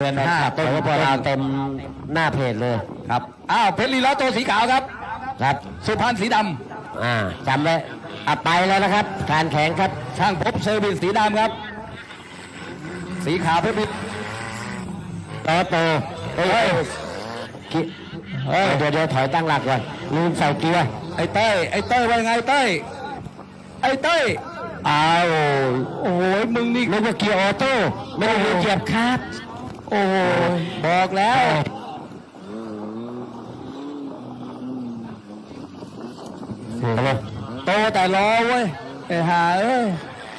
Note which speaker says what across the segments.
Speaker 1: เดือนห้าต้น
Speaker 2: สปลาวเต็มหน้าเพจเลย
Speaker 1: ครับอ้าวเพชรลีล้อตัวสีขาวครับ
Speaker 2: ครับ
Speaker 1: สุพรรณสีด
Speaker 2: อ่าจำไว้อะไปแล้วนะครับการแข่งครับำ
Speaker 1: ช่างพบเซอร์วิสสีดำครับ สีขาวเพชรลี
Speaker 2: ต่อโตเอ้ยกิเฮ้ยเดี๋ยวเดี๋ยวถอยตั้งหลักก่อนลืมใส่เกียร์
Speaker 1: ไอ้เต้ยไอ้เต้ยว่าไงเต้ยไอ้เต้ย
Speaker 2: อ้าว
Speaker 1: โอ้ยมึงนี่
Speaker 2: นึกว่าเกียร์ออโต้ไม่ได้มีเกียร์คาร์ด
Speaker 1: โอ้ยบอกแล้ว
Speaker 2: เอาเลย
Speaker 1: โตแต่รอเว้ยไอ้ห่าเอ้ย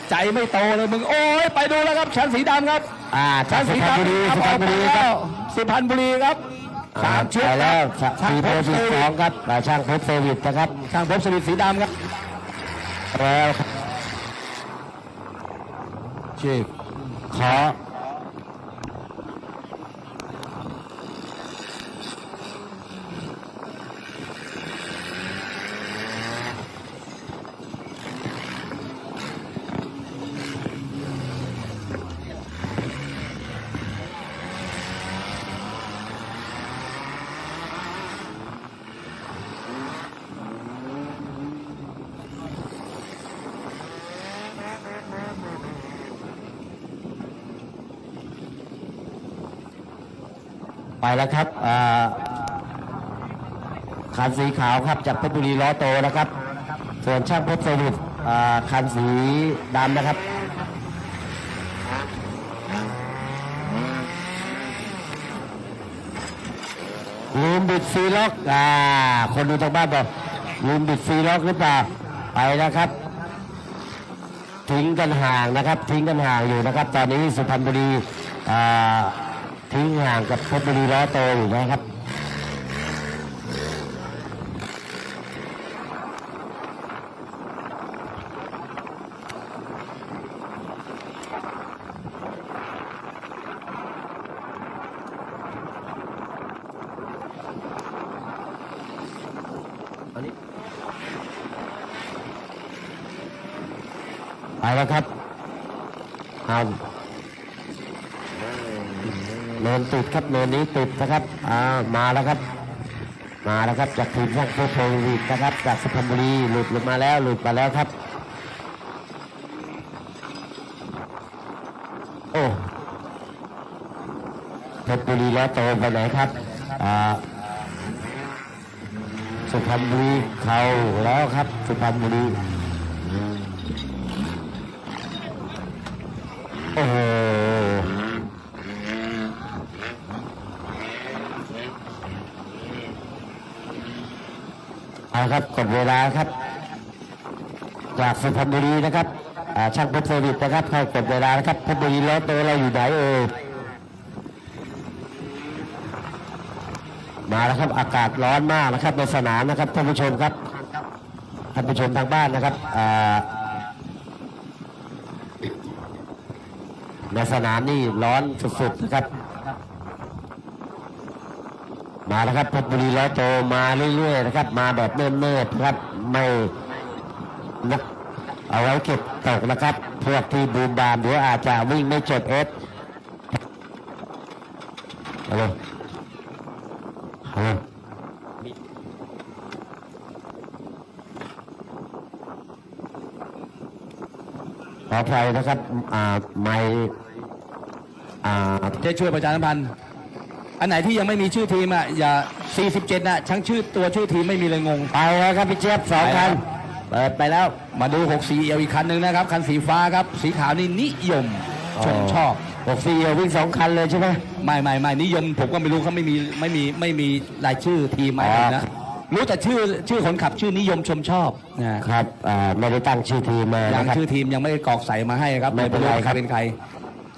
Speaker 1: ใจไม่โตเลยมึงโอ้ยไปดูแล้วครับชั้นสีดำครับ
Speaker 2: อ่า
Speaker 1: ชั้
Speaker 2: จาก
Speaker 1: น
Speaker 2: สุ
Speaker 1: สี
Speaker 2: พรรณ
Speaker 1: ดำ
Speaker 2: บุรี
Speaker 1: ครับ
Speaker 2: สุพรรณบุรี
Speaker 1: ออก
Speaker 2: ค
Speaker 1: มา
Speaker 2: รับ
Speaker 1: แล้วสุพรรณบุรีครับสามชุด
Speaker 2: ไปแล้ว
Speaker 1: ครับ
Speaker 2: สีโพสิบสองครับอ่าช่างพบเซอร์วิสนะครับ
Speaker 1: ช่างพบเซอร์วิสสีดำครับ
Speaker 2: แล้วครับ
Speaker 1: ชื่อ
Speaker 2: ขอ ไปแล้วครับคันสีขาวครับจากเพชรบุรีล้อโตนะครับ ส่วนช่างเพชรเซอร์วิสอ่าคันสีดำนะครับลืมบิดฟรีล็อกอ่าคนดูทางบ้านบอกลืมบิดฟรีล็อกหรือเปล่าไปนะครับ ทิ้งกันห่างนะครับ ทิ้งกันห่างอยู่นะครับ ตอนนี้สุพรรณบุรีอ่า ทิ้งห่างกับเพชรบุรีล้อโตอยู่นะครับ ไปแล้วครับเอาเนินติดครับเนินนี้ติดนะครับอ่ามาแล้วครับ มาแล้วครับจากทีมช่างโพโพวิกนะครับ จากสุพรรณบุรีหลุดลงมาแล้วหลุดมาแล้วครับ โอ้เพชรบุรีแล้วโตไปไหนครับอ่าสุพรรณบุรีเขาแล้วครับ สุพรรณบุรี โอ้โหเอา ครับกดเวลาครับ จากสุพรรณบุรีนะครับช่างเพชรเซอร์วิสนะครับเข้ากดเวลานะครับเพชรบุรีรถตัวเราอยู่ไหนเอ่ยมาแล้วครับอากาศร้อนมากนะครับในสนามนะครับท่านผู้ชมครับท่านผู้ชมทางบ้านนะครับในสนามนี่ร้อนสุดๆนะครับ มาแล้วครับเพชรบุรีร้อยโตมาเรื่อยๆนะครับ มาแบบเนิ่นๆครับไม่นักเอาไว้เก็บตกนะครับ พวกที่บูมบามเดี๋ยวอาจจะวิ่งไม่จบเอสฮัลโหลฮัลโหลขออภัยนะครับ อ่า ไม่ อ่า
Speaker 1: จะช่วยประชาสัมพันธ์ อันไหนที่ยังไม่มีชื่อทีมอะอย่า 47น่ะทั้งชื่อตัวชื่อทีมไม่มีเลยงง
Speaker 2: ไปแล้วครับพี่เจี๊ยบสองคันเปิดไปแล้ว
Speaker 1: มาดู64เอลอีกคันหนึ่งนะครับ คันสีฟ้าครับ สีขาวนี่นิยมชมชอบ
Speaker 2: หกสี่เอวิ่งสองคันเลยใช่ไหม
Speaker 1: ไม่ไม่ไม่นิยม ผมก็ไม่รู้เขาไม่มีไม่มีไม่มีรายชื่อทีมไหม
Speaker 2: อ๋อ
Speaker 1: นะรู้แต่ชื่อชื่อคนขับชื่อนิยมชมชอบนะครับ
Speaker 2: อ่าไม่ได้ตั้งชื่อทีมมา
Speaker 1: ยัง
Speaker 2: นะครับ
Speaker 1: ชื่อทีมยังไม่ได้กรอกใส่มาให้ครับ
Speaker 2: ไม่เป็นไร
Speaker 1: ใครเป็นใคร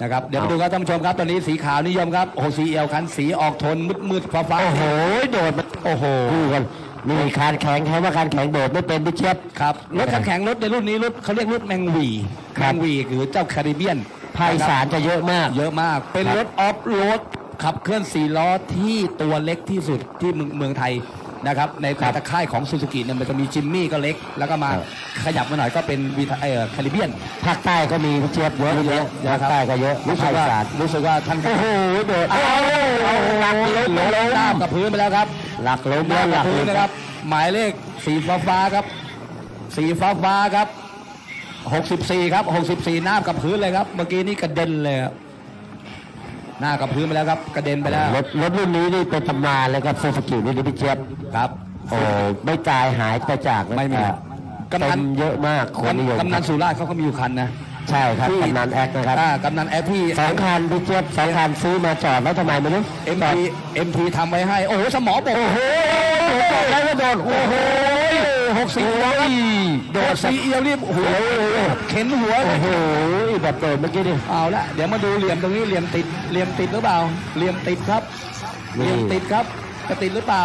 Speaker 1: นะครับเดี๋ยวมาดูครับท่านผู้ชมครับตอนนี้สีขาวนิยมครับโอ้สีเอลคันสีออกโทนมืดมืดฟ้าฟ้า
Speaker 2: โอ้โหโดดมันโอ้โหคู่กันนี่คานแข็งใครว่าคานแข็งโดดไม่เป็นพี่เจี๊ยบ
Speaker 1: ครับรถคันแข่งรถในรุ่นนี้รถเขาเรียกรถแมงวี
Speaker 2: ค
Speaker 1: แม
Speaker 2: รับ
Speaker 1: งวีหรือเจ้าแคริบเบียน
Speaker 2: ภาคอีสานจะเยอะมาก
Speaker 1: เยอะมาก เป็น
Speaker 2: ครับ
Speaker 1: รถออฟโรดขับเคลื่อนสี่ล้อที่ตัวเล็กที่สุดที่เมืองเมืองไทย นะครับในแต่ละค่ายของซูซูกิเนี่ยมันจะมีจิมมี่ก็เล็ก แล้วก็มา
Speaker 2: ครับ
Speaker 1: ขยับมาหน่อยก็เป็นวีทาเอ่อคาริเบียน
Speaker 2: ภาคใต้ก็มีพี่เจี๊ยบเยอะเยอะภาคใต้ก็เยอะ
Speaker 1: รู้สึก
Speaker 2: ภค
Speaker 1: ว่า
Speaker 2: อีสาน
Speaker 1: รู้สึกว่าท่าน
Speaker 2: โอ้โหโดด
Speaker 1: เอาเอาหลักล้มล้มน้ำกับพื้นไปแล้วครับ
Speaker 2: หลักล้ม
Speaker 1: ห
Speaker 2: แล้วห
Speaker 1: น้า
Speaker 2: ลัก
Speaker 1: พื้น
Speaker 2: ล้ม
Speaker 1: นะครับ หมายเลขสีฟ้าฟ้าๆครับ สีฟ้าฟ้าๆครับ 64 ครับ 64หน้ากับพื้นเลยครับ เมื่อกี้นี่กระเด็นเลยครับ หน้ากับพื้นไปแล้วครับ กระเด็นไปแล้ว
Speaker 2: รถรถรุ่นนี้นี่เป็นตำนานเลยครับซูซูกินี่พี่เจี๊ยบ
Speaker 1: ครับ
Speaker 2: โอ้ไม่ตายหายไปจาก
Speaker 1: ไม่มี
Speaker 2: อ่ากำ
Speaker 1: นัน
Speaker 2: เต็มเยอะมากคนนิยม
Speaker 1: กำนันสุราษฎร์เขาก็มีอยู่คันนะ
Speaker 2: ใช่ครับ
Speaker 1: ที่
Speaker 2: กำนันแอคนะครับ
Speaker 1: อ่ากำนันแอปที่
Speaker 2: สองคันพี่เจี๊ยบสองคันซื้อมาจอดแล้วทำไมไม่รู้
Speaker 1: เอ็มพีเอ็มพีทำไว้ให้ โอ้โหสมอบอก
Speaker 2: โอ้โหโดดแล้วก็โดดโอ้โห
Speaker 1: หกสี่แล้วครับโดดสีเอียวรีบหัวเข็นหัว
Speaker 2: โอ้โหแบบโดดเมื่อกี้ดิ
Speaker 1: เอาละเดี๋ยวมาดูเหลี่ยมตรงนี้เหลี่ยมติดเหลี่ยมติดหรือเปล่า เหลี่ยมติดครับเหลี่ยมติดครับจะติดหรือเปล่า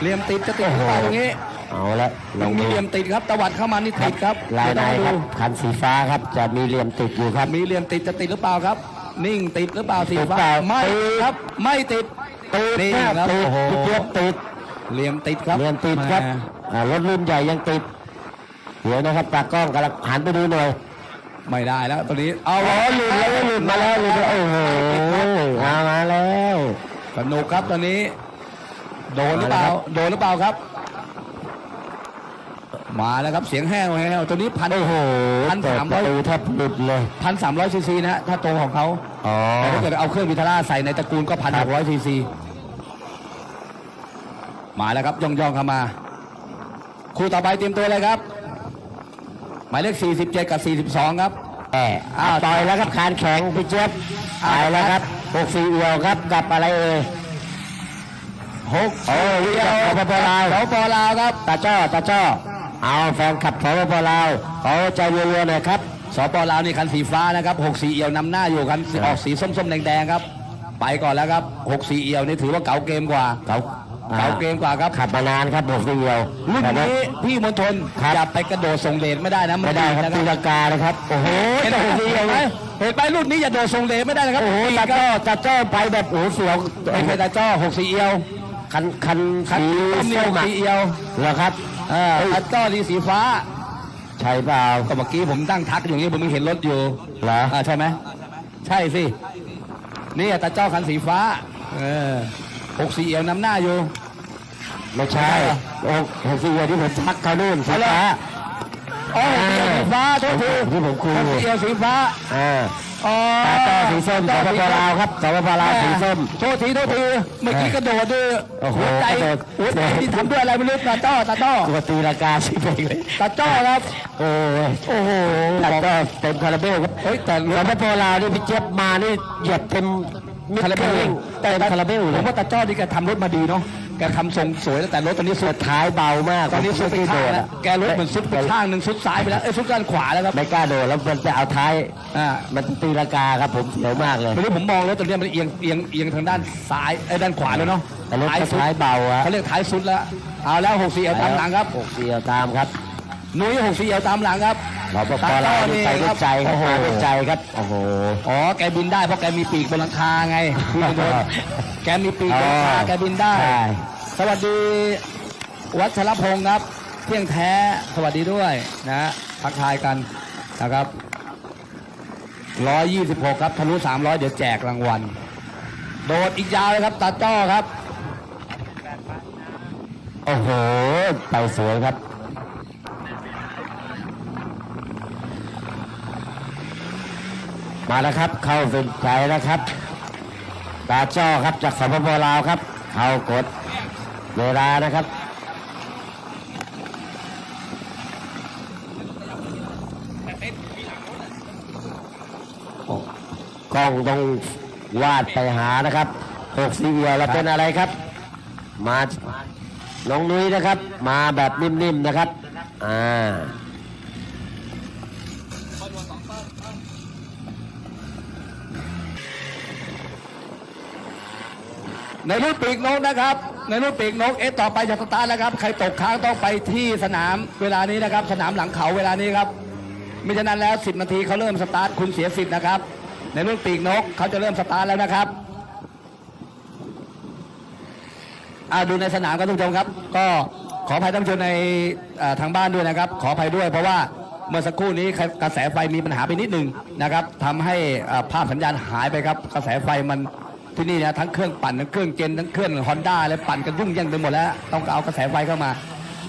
Speaker 1: เหลี่ยมติดจะติดหรือเปล่าตรงนี้
Speaker 2: เอาละล
Speaker 1: ยัง
Speaker 2: อง
Speaker 1: มี
Speaker 2: ดู
Speaker 1: เหลี่ยมติดครับตวัดเข้ามานี่ติดครับ
Speaker 2: ลายใน
Speaker 1: เดี๋ว
Speaker 2: ค
Speaker 1: ต้
Speaker 2: รั
Speaker 1: อง
Speaker 2: บ
Speaker 1: มาดู
Speaker 2: คันสีฟ้าครับจะมีเหลี่ยมติดอยู่ครับ
Speaker 1: มีเหลี่ยมติดจะติดหรือเปล่าครับ นิ่งติดหรือเปล่าสีฟ้า
Speaker 2: ติดเปล่า
Speaker 1: ไม่ครับไม่ติด
Speaker 2: ติด
Speaker 1: นี่
Speaker 2: ค
Speaker 1: ค
Speaker 2: รั
Speaker 1: รั
Speaker 2: บบติด
Speaker 1: โอ้โห
Speaker 2: พี่เจี๊ยบติด
Speaker 1: เหลี่ยมติดครับ
Speaker 2: เหลี่ยมติดครับ
Speaker 1: แหม
Speaker 2: อ่ารถรุ่นใหญ่ยังติด เดี๋ยวนะครับตากล้องกำลังหันไปดูหน่อย
Speaker 1: ไม่ได้แล้วตอนนี้เอา
Speaker 2: อ๋อหลุดแล้วหลุดมาแล้วหลุดแล้วโอ้โหเอามาแล้ว
Speaker 1: สนุกครับตอนนี้ โดนหรือเปล่าโดนหรือเปล่าครับ มาแล้วครับเสียงแห้วแห้วตัวนี้พัน
Speaker 2: โอ้โห
Speaker 1: พัน
Speaker 2: เปิด
Speaker 1: สาม
Speaker 2: ป
Speaker 1: ร้อ
Speaker 2: ระ
Speaker 1: ย
Speaker 2: ตูแทบหลุดเลย
Speaker 1: พันสามร้อยซีซีนะฮะถ้าโตของเขา
Speaker 2: อ๋อ
Speaker 1: แต่ถ้าเกิดเอาเครื่องวิทาร่าใส่ในตระกูลก็พันหกร้อยซีซี มาแล้วครับย่องย่องๆเข้ามา คู่ต่อไปเตรียมตัวเลยครับ หมายเลข 47 กับ 42 ครับ
Speaker 2: แอบอ้าวต่อยแล้วครับคานแข็งพี่เจี๊ยบตายแล้วครับหกสี่เอียวครับกับอะไรเอ่ย
Speaker 1: หก
Speaker 2: โอ้วิทยาสปปลาว
Speaker 1: สปลาวครับ
Speaker 2: ตาจ้อตาจ้อเอาแฟนขับสปปลาวเขาใจรัวๆหน่อยครับ
Speaker 1: สปลาวนี่คันสีฟ้านะครับ6สีเอียวนำหน้าอยู่คันสีออกสีส้มๆแดงๆครับ ไปก่อนแล้วครับ6สีเอียวนี่ถือว่าเก๋าเกมกว่า
Speaker 2: เขา
Speaker 1: เก๋าเกมกว่าครับ
Speaker 2: ขับมานานครับหกสี่เอียว
Speaker 1: รุ่น
Speaker 2: แต่ว่า
Speaker 1: นี้พี่มณฑล
Speaker 2: ครับ
Speaker 1: อย่าไปกระโดดส่งเลนไม่ได้นะ
Speaker 2: ไม่ได้ครับ
Speaker 1: นะ
Speaker 2: ตีลังกานะครับโอ้โห
Speaker 1: เห็น
Speaker 2: หกสี่เอียว
Speaker 1: ไหมเห็นไหมรุ่นนี้อย่าโดดส่งเลนไม่ได้นะครับ
Speaker 2: โอ้โห
Speaker 1: ปี
Speaker 2: ตาก
Speaker 1: ครับ
Speaker 2: จ้อตาจ้อไปแบบโอ้โหเสียว
Speaker 1: ไม่ใช่ตาจ้อ6สีเอียว
Speaker 2: คันคัน
Speaker 1: คัน
Speaker 2: สี
Speaker 1: ส้มนี่
Speaker 2: ส้ม
Speaker 1: 6
Speaker 2: อะ
Speaker 1: สีเอียว
Speaker 2: เหรอครับ
Speaker 1: เออตาจ้อนี่สีฟ้า
Speaker 2: ใช่เปล่า
Speaker 1: ก็เมื่อกี้ผมตั้งทักอยู่นี่ผมเห็นรถอยู่
Speaker 2: เหรอ
Speaker 1: อ่าใช่ไหมใช่สินี่ตาเจ้าคันสีฟ้าเออ หกสีเอียวนำหน้าอยู่
Speaker 2: ไม่ใช่โอ้หกสี่เอียวที่ผมทักเขานู่นสี
Speaker 1: เอาละ
Speaker 2: ฟ้า
Speaker 1: อ๋อหกสีเอียวสีฟ้าโทษที
Speaker 2: ที่ผมคุย
Speaker 1: หกสีเอียวสีฟ้า
Speaker 2: อ่า
Speaker 1: อ๋อ
Speaker 2: ตาจ้อสีส้มสปปลาวครับสปปลาวสีส้ม
Speaker 1: โทษทีโทษทีเมื่อกี้กระโดดด้วย
Speaker 2: โอ้โห
Speaker 1: หัวใจ
Speaker 2: กระโดด
Speaker 1: หัวใจที่ทำด้วยอะไรไม่รู้ตาจ้อตาจ้อ
Speaker 2: ตัวตีลากาสิไปเลย
Speaker 1: ตาจ้อครับ
Speaker 2: โอ้ย
Speaker 1: โอ้โห
Speaker 2: ตาจ้อเต็มคาราเบลครับ
Speaker 1: เฮ้ยแต่
Speaker 2: สปปลาวนี่พี่เจี๊ยบมานี่เหยียบเต็มมิด
Speaker 1: คาราเบล
Speaker 2: เต็มคาราเบล
Speaker 1: ผ
Speaker 2: เลย
Speaker 1: มว่าตาจ้อนี่แกทำรถมาดีเนาะแกทำทรงสวยแล้วแต่รถตอนนี้สุด
Speaker 2: ท้ายเบามาก
Speaker 1: ตอนนี้ซุดไป
Speaker 2: ม่
Speaker 1: ข้าง
Speaker 2: โดด
Speaker 1: แล้ว
Speaker 2: อะ
Speaker 1: แกรถเหมือนซุดไปข้างหนึ่งซุดซ้ายไปแล้วเอ้ยซุดด้านขวาแล้วครับ
Speaker 2: ไม่กล้าโดดแล้วมันจะเอาท้าย
Speaker 1: อ่า
Speaker 2: มันตีลากาครับผมเสียวมากเลย
Speaker 1: ไม่รู้ผมมองรถตอนนี้มันเอียงเอียงเอียงทางด้านซ้ายไอ้ยด้านขวาแล้วเนาะ
Speaker 2: แต่รถ
Speaker 1: ท้าย
Speaker 2: ก็
Speaker 1: สุด
Speaker 2: ท้ายเบาอะ
Speaker 1: เขาเรียกท้ายสุดแล้วเอาแล้วหกสี่เอวตามหลังครับ
Speaker 2: หกสี่เอาตามครับ
Speaker 1: นุ้ยหกสี่เอวตามหลังครับ
Speaker 2: เราปปลาวนี่ไปด้วยใจครับมาด้วยใจครับโอ้โห
Speaker 1: อ๋อแกบินได้เพราะแกมีปีกบนหลังคาไงพี่มณฑลแกมีปีกบนหลังคา
Speaker 2: อ๋อ
Speaker 1: แกบินได้
Speaker 2: ใช่
Speaker 1: สวัสดีวัชรพงศ์ครับ เที่ยงแท้สวัสดีด้วยนะทักทายกันนะครับ126ครับทะลุ300เดี๋ยวแจกรางวัล โดดอีกยาวเลยครับตาจ้อครับ
Speaker 2: โอ้โห ไปสวยครับ มาแล้วครับ เข้าเส้นใจแล้วครับ ตาจ้อครับจากสปปลาวครับ เข้ากดเวลานะครับกล้องต้องวาดไปหานะครับหกสี่เอียวแล้วเป็นอะไรครับ มาน้องนุ้ยนะครับ มาแบบนิ่มๆนะครับ อ่า
Speaker 1: ในรุ่นปีกนกนะครับ ในรุ่นปีกนกเอต่อไปจะสตาร์ทแล้วครับ ใครตกค้างต้องไปที่สนามเวลานี้นะครับ สนามหลังเขาเวลานี้ครับมิฉะนั้นแล้ว 10 นาทีเขาเริ่มสตาร์ทคุณเสียสิทธิ์นะครับ ในรุ่นปีกนกเขาจะเริ่มสตาร์ทแล้วนะครับอาดูในสนามครับท่านผู้ชมครับ ก็ขออภัยท่านผู้ชมในทางบ้านด้วยนะครับ ขออภัยด้วยเพราะว่าเมื่อสักครู่นี้กระแสไฟมีปัญหาไปนิดนึงนะครับทำให้ภาพสัญญาณหายไปครับ กระแสไฟมัน ที่นี่นะทั้งเครื่องปั่นทั้งเครื่องเจนทั้งเครื่องฮอนด้าเลยปั่นกันยุ่งแย่งไปหมดแล้ว ต้องเอากระแสไฟเข้ามา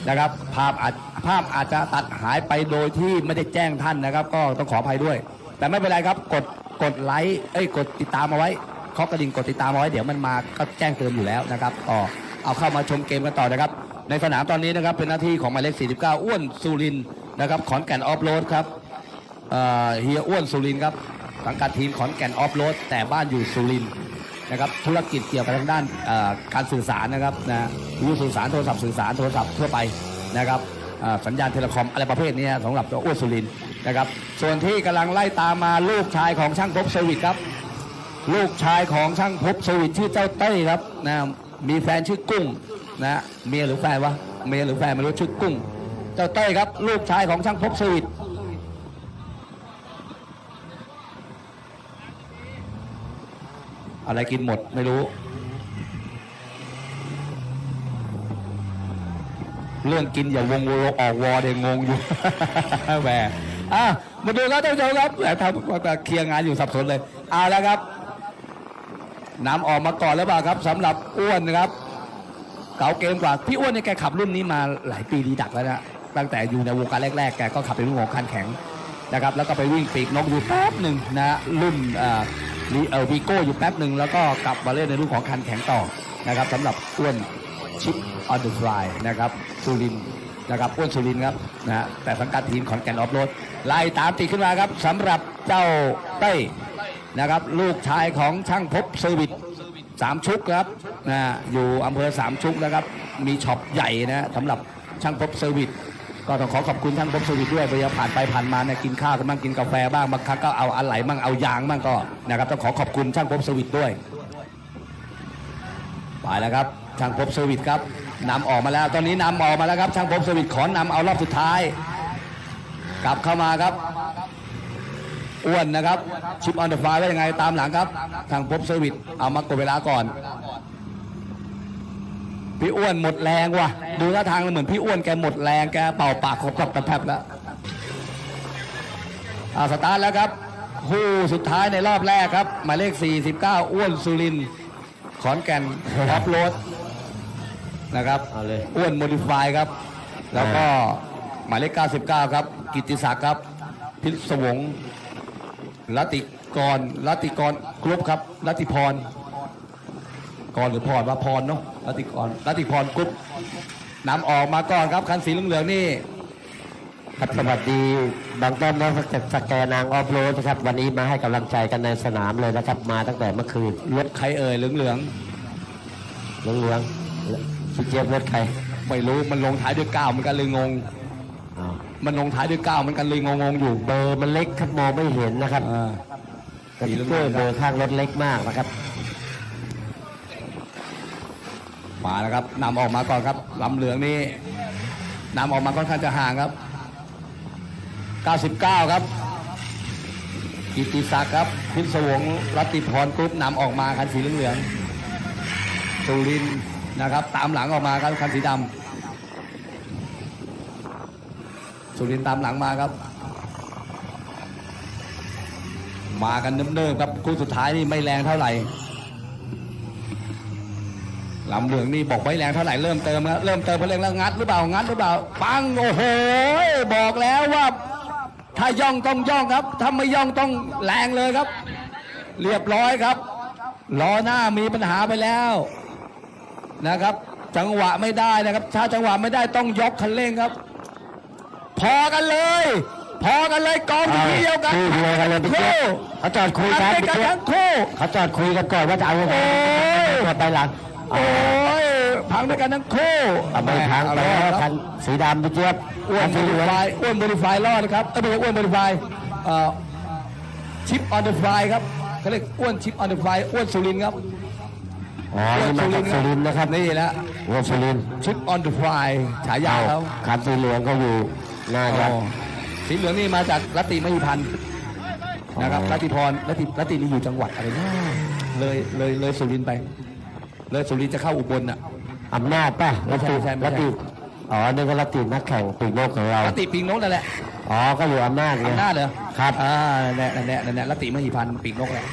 Speaker 1: นะครับ ภาพอาจภาพอาจจะตัดหายไปโดยที่ไม่ได้แจ้งท่านนะครับ ก็ต้องขออภัยด้วย แต่ไม่เป็นไรครับกดกดไลค์เอ้ยกดติดตามเอาไว้เคาะกระดิ่งกดติดตามเอาไว้เดี๋ยวมันมาก็แจ้งเตือนอยู่แล้วนะครับก็เอาเข้ามาชมเกมกันต่อนะครับ ในสนามตอนนี้นะครับเป็นหน้าที่ของหมายเลข 49 อ้วนสุรินนะครับขอนแก่นออฟโรดครับเอ่อเฮียอ้วนสุรินครับสังกัดทีมขอนแก่นออฟโรดแต่บ้านอยู่สุรินทร์ นะครับธุรกิจเกี่ยวกับทางด้านการสื่อสารนะครับนะวิทยุสื่อสารโทรศัพท์สื่อสารโทรศัพท์ทั่วไปนะครับสัญญาณเทเลคอมอะไรประเภทนี้สำหรับตัวอ้วนสุรินนะครับส่วนที่กำลังไล่ตามมาลูกชายของช่างพบเซอร์วิสครับลูกชายของช่างพบสวิตชื่อเจ้าเต้ยครับนะมีแฟนชื่อกุ้งนะเมียหรือแฟนวะเมียหรือแฟนไม่รู้ชื่อกุ้ง เจ้าเต้ยครับลูกชายของช่างพบสวิต อะไรกินหมดไม่รู้ เรื่องกินอย่าวงโวออกวอเดงงงอยู่แหมอะมาดูครับท่านผู้ชมครับแหมทำเคลียร์งานอยู่สับสนเลยเอาแล้วครับน้ำออกมาก่อนแล้วเปล่าครับสำหรับอ้วนนะครับเก่าเกมกว่าพี่อ้วนเนี่ยแกขับรุ่นนี้มาหลายปีดีดักแล้วนะตั้งแต่อยู่ในวงการแรกๆแกก็ขับเป็นรุ่นของคันแข็งนะครับแล้วก็ไปวิ่งปีกนกอยู่แป๊บหนึ่งนะรุ่น ลีเออวีโก้อยู่แป๊บหนึ่งแล้วก็กลับมาเล่นในรุ่นของคันแข็งต่อนะครับสำหรับอ้วนชิปออนเดอะฟลายนะครับสุรินนะครับอ้วนสุรินครับนะฮะแต่สังกัดทีมขอนแก่นออฟโรดไล่ตามติดขึ้นมาครับสำหรับเจ้าเต้นะครับลูกชายของช่างพบเซอร์วิสสามชุกครับนะอยู่อำเภอสามชุกนะครับ มีช็อปใหญ่นะสำหรับช่างพบเซอร์วิส ก็ต้องขอขอบคุณช่างพบเซอร์วิสด้วยเวลาผ่านไปผ่านมาเนี่ยกินข้าวกันบ้างกินกาแฟบ้างบางครั้งก็เอาอะไหลบ้างเอายางบ้างก็นะครับต้องขอขอบคุณช่างพบเซอร์วิสด้วยไปแล้วครับช่างพบเซอร์วิสครับนำออกมาแล้ว ตอนนี้นำออกมาแล้วครับช่างพบเซอร์วิสขอนำเอารอบสุดท้าย กลับเข้ามาครับอ้วนนะครับ ชิปออนเดอะไฟว่ายังไงตามหลังครับ ทางพบเซอร์วิสเอามากดเวลาก่อน พี่อ้วนหมดแรงว่ะ ดูท่าทางเหมือนพี่อ้วนแกหมดแรงแกเป่าปากขบกับตะแพบแล้วอาสตาร์ทแล้วครับคู่สุดท้ายในรอบแรกครับ หมายเลข 49 อ้วนสุรินทร์ขอนแก่นออฟโรดนะครับ
Speaker 2: เอาเลย
Speaker 1: อ้วนโมดิฟายครับ แล้วก็หมายเลข 99 ครับ กิตติศักดิ์ครับ พิศวงศ์รัตติกรรัตติกรกรุ๊ปครับรัตติพร กรหรือพรว่าพรเนาะรัตติกรรัตติพรกรุ๊ปนำออกมาก่อนครับ คันสีเหลืองๆนี่
Speaker 2: ครับสวัสดีบางต้นนะจากสแกนางออฟโรดนะครับ วันนี้มาให้กำลังใจกันในสนามเลยนะครับ มาตั้งแต่เมื่อคืน
Speaker 1: รถใครเอ่ยเหลือง
Speaker 2: เหลืองเหลืองๆพี่เจี๊ยบรถใคร
Speaker 1: ๆไม่รู้มันลงท้ายด้วยเก้ามันกันเลยงง
Speaker 2: อ้าว
Speaker 1: มันลงท้ายด้วยเก้ามันกันเลยงงๆอยู่
Speaker 2: เบอร์มันเล็กครับมองไม่เห็นนะครับ
Speaker 1: อ่า
Speaker 2: สติ๊กเกอร์เบอร์ข้างรถเล็กมากนะครับ
Speaker 1: มาแล้วครับนำออกมาก่อนครับลำเหลืองนี่นำออกมาค่อนข้างจะห่างครับ 99 ครับกิติศักดิ์ครับพิศวงศ์รัติพรกรุ๊ปนำออกมาคันสีเหลืองๆสุรินทร์นะครับ ตามหลังออกมาครับคันสีดำสุรินทร์ตามหลังมาครับ มากันเนิบๆครับคู่สุดท้ายนี่ไม่แรงเท่าไหร่ ลำเหลืองนี่บอกไว้แรงเท่าไหร่เริ่มเติมครับเริ่มเติมเพลงแล้วงัดหรือเปล่างัดหรือเปล่าปังโอ้โหบอกแล้วว่าถ้าย่องต้องย่องครับถ้าไม่ย่องต้องแรงเลยครับ เรียบร้อยครับล้อหน้ามีปัญหาไปแล้วนะครับ จังหวะไม่ได้นะครับ ถ้าจังหวะไม่ได้ต้องยกคันเร่งครับ พอกันเลย พอกันเลยกองอยู่ที่เดียวกัน
Speaker 2: คู่เดียวกันเลยพี่เจี๊ยบเขาจอดคุยกัน
Speaker 1: อัด
Speaker 2: พี่
Speaker 1: ด้วยกัน
Speaker 2: เจี๊ยบ
Speaker 1: ทั้งคู่
Speaker 2: เขาจอดคุยกันก่อนว่าจะเอายังไง
Speaker 1: โอ้ย
Speaker 2: ก่อนไปหลัง
Speaker 1: โอ้ยพังด้วยกันทั้งคู่
Speaker 2: เอาไม่ทาง
Speaker 1: เอ
Speaker 2: ไป
Speaker 1: แล้ว
Speaker 2: แล้ว
Speaker 1: ค
Speaker 2: คั
Speaker 1: รับ
Speaker 2: นสีดำพี่เจี๊ยบ
Speaker 1: อ้วน
Speaker 2: คั
Speaker 1: บ
Speaker 2: สีเห
Speaker 1: ริ
Speaker 2: ลือง
Speaker 1: ไฟอ้วนบริไฟรอดนะครับเอ้ยไม่ใช่อ้วนบริไฟชิปออนเดอะไฟครับเขาเรียกอ้วนชิปออนเดอะไฟอ้วนสุรินทร์ครับ
Speaker 2: อ๋อนี่มาจากสุรินทร์นะครับ
Speaker 1: นี่แหละ
Speaker 2: วัวสุรินทร์
Speaker 1: ชิปออนเดอะไฟฉายาเขา
Speaker 2: คันสีเหลืองก็อยู่หน้าครับ
Speaker 1: อ๋อสีเหลืองนี่มาจากรัตติมหิพันธ์นะครับ
Speaker 2: อ๋อ
Speaker 1: รัตติพรรัตติรัตตินี่อยู่จังหวัดอะไรนะเลยเลยเลยสุรินทร์ไป เลยสุรินทร์จะเข้าอุบลน่ะ
Speaker 2: อำนาจป่ะ
Speaker 1: ไม่ใช่ไม่ใช่ไม่ใช่
Speaker 2: รัตติอ๋อนี่ก็รัตตินักแข่งปีกนกของเรา
Speaker 1: ลติปีกนกนั่นแหละ
Speaker 2: อ๋อ ก็อยู่อำนาจไง
Speaker 1: อำนาจเหรอ
Speaker 2: ครับ
Speaker 1: อ่านั่นแหละนั่นแหละนั่นแหละลติมหิพันธ์ปีกนกแหละ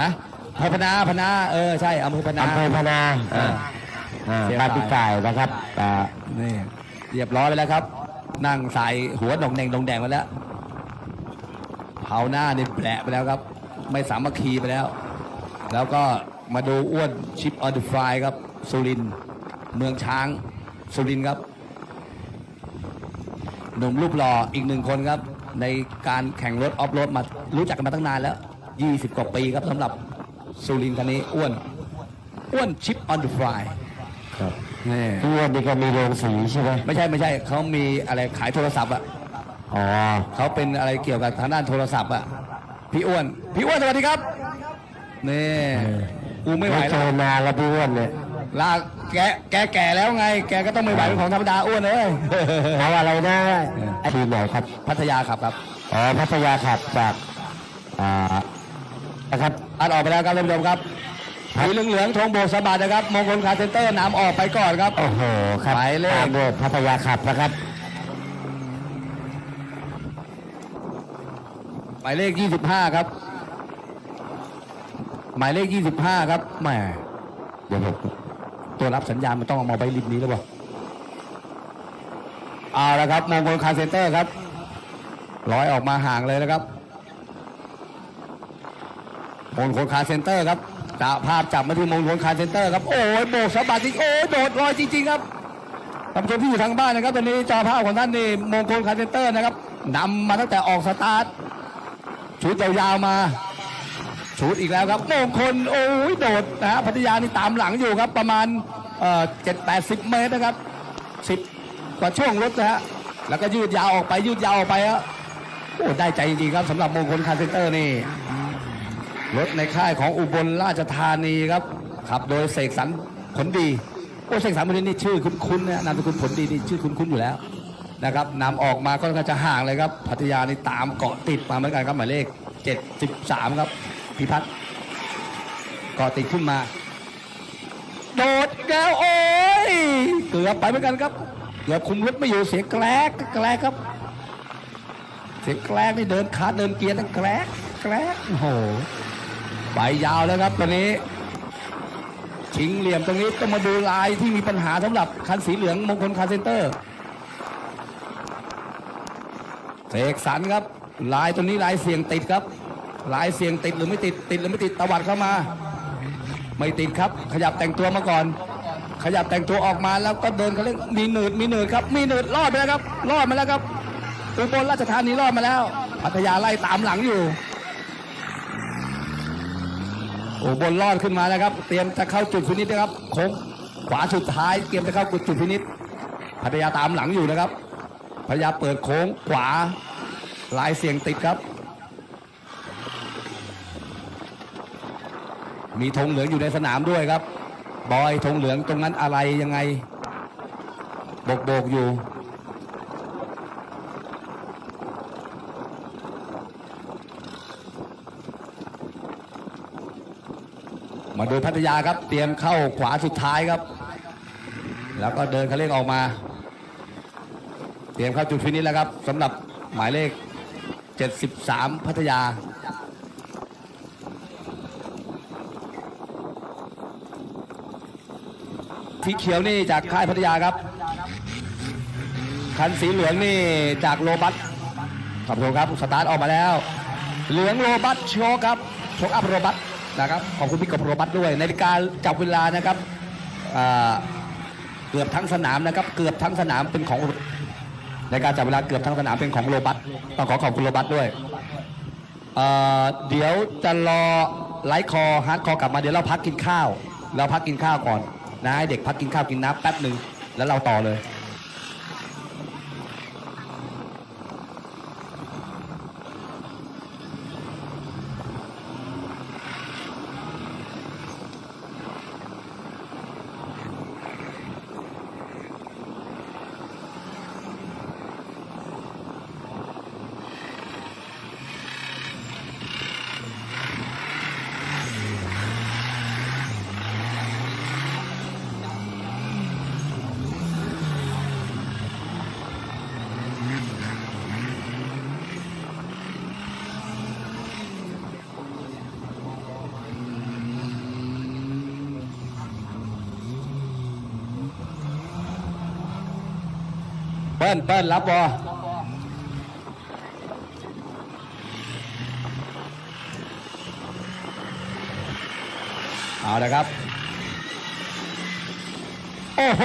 Speaker 1: ฮะอำเภอพนาพนาเออใช่อำเภอพนา
Speaker 2: อำเภอพนา
Speaker 1: เออ
Speaker 2: อ่า
Speaker 1: เสีย
Speaker 2: บ้าน
Speaker 1: ดาย
Speaker 2: พี่ไก่นะครับอ่า
Speaker 1: นี่เรียบร้อยไปแล้วครับ นั่งใส่หัวดงแดงดงแดงมาแล้วเผาหน้านี่แผลไปแล้วครับ ไม่สามัคคีไปแล้ว แล้วก็ มาดูอ้วนชิปออนเดอะฟลายครับ สุรินทร์เมืองช้าง สุรินทร์ครับ หนุ่มรูปหล่ออีกหนึ่งคนครับ ในการแข่งรถออฟโรดมารู้จักกันมาตั้งนานแล้ว 20 กว่าปีครับสำหรับสุรินทร์คันนี้อ้วน อ้วนชิปออนเดอะฟลาย
Speaker 2: ครับ
Speaker 1: นี่
Speaker 2: พี่อ้วนนี่ก็มีโรงสีใช่ไหม
Speaker 1: ไม่ใช่ไม่ใช่เขามีอะไรขายโทรศัพท์อะ
Speaker 2: อ๋อ
Speaker 1: เขาเป็นอะไรเกี่ยวกับทางด้านโทรศัพท์อะพี่อ้วน พี่อ้วนสวัสดีครับ นี่ กูไม่ไหว
Speaker 2: เจ
Speaker 1: แล้ว
Speaker 2: อนานแล้วพี่อ้วนเนี่ย
Speaker 1: ลาแกแกแก่แล้วไง แกก็ต้องไม่ไหวเป็นของธรรมดาอ้วนเอ้ย
Speaker 2: เอาอะไรนะไอ้ทีมไหนครับ
Speaker 1: พัทยาขับครับ
Speaker 2: อ๋อพัทยาขับจากอ่านะครับ
Speaker 1: อัดออกไปแล้วครับท่านผู้ชมครับสีเหลืองเหลืองๆธงโบกสะบัดนะครับมงคลคาร์เซนเตอร์นำออกไปก่อนครับ
Speaker 2: โอ้โหครับ
Speaker 1: หมายเลข
Speaker 2: ตามด้วยพัทยาขับนะครับ
Speaker 1: หมายเลข 25 ครับ หมายเลข 25 ครับแหม
Speaker 2: เดี๋ยวผม
Speaker 1: ตัวรับสัญญาณมันต้องเอามาไว้ริมนี้หรือเปล่าเอาละครับมงคลคาเซนเตอร์ครับร้อยออกมาห่างเลยนะครับมงคลคาเซนเตอร์ครับจาภาพจับมาที่มงคลคาเซนเตอร์ครับโอ้ยโบกสะบัดจริงโอ้ยโดดลอยจริงๆครับท่านผู้ชมที่อยู่ทางบ้านนะครับตอนนี้จอภาพของท่านนี่มงคลคาเซนเตอร์นะครับนำมาตั้งแต่ออกสตาร์ทชุดยาวๆมา ชุดอีกแล้วครับมงคลโอ้ยโดดนะฮะพัทยานี่ตามหลังอยู่ครับ ประมาณเจ็ดแปดสิบเมตรนะครับสิบกว่าช่วงรถนะฮะแล้วก็ยืดยาวออกไปยืดยาวออกไปฮะโอ้ได้ใจจริงๆครับสำหรับมงคลคาร์เซนเตอร์นี่รถในค่ายของอุบลราชธานีครับขับโดยเสกสรรผลดีโอ้เสกสรรผลดีนี่ชื่อคุ้นๆนะนามสกุลผลดีนี่ชื่อคุ้นๆอยู่แล้วนะครับนำออกมาก็จะห่างเลยครับพัทยานี่ตามเกาะติดมาเหมือนกันครับหมายเลข 73 ครับ พิพัฒน์กาะติดขึ้นมา โดดแล้วโอ้ยเกือบไปเหมือนกันครับเกือบคุมรถไม่อยู่เสียงแกลกแกลกครับ เสียงแกลกนี่เดินขาเดินเกียร์นั่นแกลกแกลกโอ้โหไปยาวแล้วครับตอนนี้ชิงเหลี่ยมตรงนี้ต้องมาดูลายที่มีปัญหาสำหรับคันสีเหลืองมงคลคาเซนเตอร์เสกสรรครับ ลายตัวนี้ลายเสียงติดครับ ลายเสียงติดหรือไม่ติดติดหรือไม่ติดตวัดเข้ามา ไม่ติดครับ ขยับแต่งตัวมาก่อน ขยับแต่งตัวออกมาแล้วก็เดินเขาเรียกมีหนืดมีหนืดครับ มีหนืดรอดไปแล้วครับ รอดมาแล้วครับอุบลราชธานีรอดมาแล้ว พัทยาไล่ตามหลังอยู่อุบลรอดขึ้นมาแล้วครับ เตรียมจะเข้าจุดฟินิชนะครับโค้งขวาสุดท้ายเตรียมจะเข้าจุดฟินิชพัทยาตามหลังอยู่นะครับพัทยาเปิดโค้งขวาลายเสียงติดครับ มีธงเหลืองอยู่ในสนามด้วยครับ บอยธงเหลืองตรงนั้นอะไรยังไงโบกโบกอยู่ มาดูพัทยาครับ เตรียมเข้าขวาสุดท้ายครับ แล้วก็เดินเขาเร่งออกมา เตรียมเข้าจุดฟินิชแล้วครับสำหรับหมายเลข 73 พัทยา สีเขียวนี่จากค่ายพัทยาครับ คันสีเหลืองนี่จากโรบัสขอบคุณครับสตาร์ทออกมาแล้ว เหลืองโรบัสโชว์ครับโชว์อัพโรบัสนะครับขอบคุณพี่กบโรบัสด้วยนาฬิกาจับเวลานะครับเกือบทั้งสนามนะครับ เกือบทั้งสนามเป็นของในการจับเวลาเกือบทั้งสนามเป็นของโรบัสต้องขอขอบคุณโรบัสด้วยเเดี๋ยวจะรอไลฟ์คอฮาร์ดคอกลับมาเดี๋ยวเราพักกินข้าว เราพักกินข้าวก่อน นะให้เด็กพักกินข้าวกินน้ำแป๊บหนึ่งแล้วเราต่อเลย เปิ้ลเปิ้ลรับบอเอาละครับ โอ้โห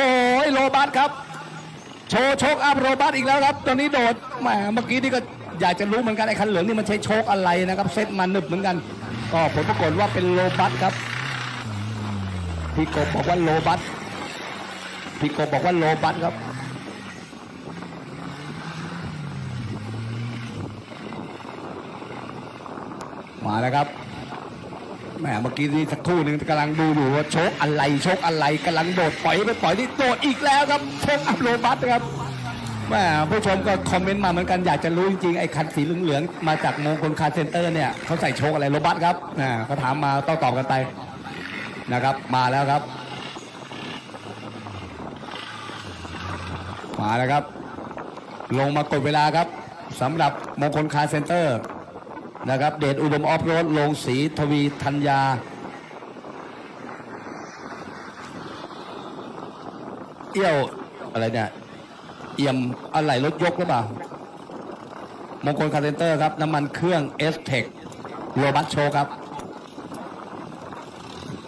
Speaker 1: โรบัสครับ โชว์โชคอัพโรบัสอีกแล้วครับ ตอนนี้โดดแหมเมื่อกี้นี่ก็อยากจะรู้เหมือนกันไอ้คันเหลืองนี่มันใช้โชคอะไรนะครับ เซตมันนึบเหมือนกันก็ผลปรากฏว่าเป็นโรบัสครับ พี่กบบอกว่าโรบัสพี่กบบอกว่าโรบัสครับ มาแล้วครับแหมเมื่อกี้นี่สักครู่หนึ่งกำลังดูอยู่ว่าโชคอะไรโชคอะไรกำลังโดดปล่อยไปปล่อยที่โดดอีกแล้วครับโชคอัพโรบัสครับแหมผู้ชมก็คอมเมนต์มาเหมือนกันอยากจะรู้จริงๆไอ้คันสีเหลืองๆมาจากมงคลคาร์เซนเตอร์เนี่ยเขาใส่โชคอะไรโรบัสครับนะเขาถามมาต้องตอบกันไปนะครับมาแล้วครับ มาแล้วครับ ลงมากดเวลาครับสำหรับมงคลคาร์เซนเตอร์ นะครับ เดชอุดมออฟโรดลงศรีทวีธัญญา เอี้ยวอะไรเนี่ย เอี่ยมอะไรรถยกหรือเปล่ามงคลคาร์เซนเตอร์ครับ น้ำมันเครื่อง s t e c โรบัสโชครับ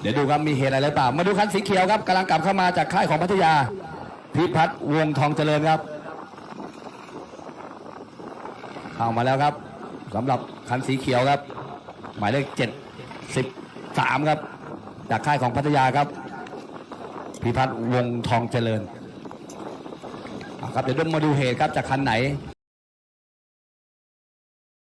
Speaker 1: เดี๋ยวดูครับ มีเหตุอะไรหรือเปล่า มาดูคันสีเขียวครับกำลังกลับเข้ามาจากค่ายของพัทยา พิพัฒน์วงทองเจริญครับ เข้ามาแล้วครับสำหรับ คันสีเขียวครับ หมายเลขเจ็ดสิบสามครับ จากค่ายของพัทยาครับพิพัฒน์วงทองเจริญครับเดี๋ยวมาดูเหตุครับจากคันไหน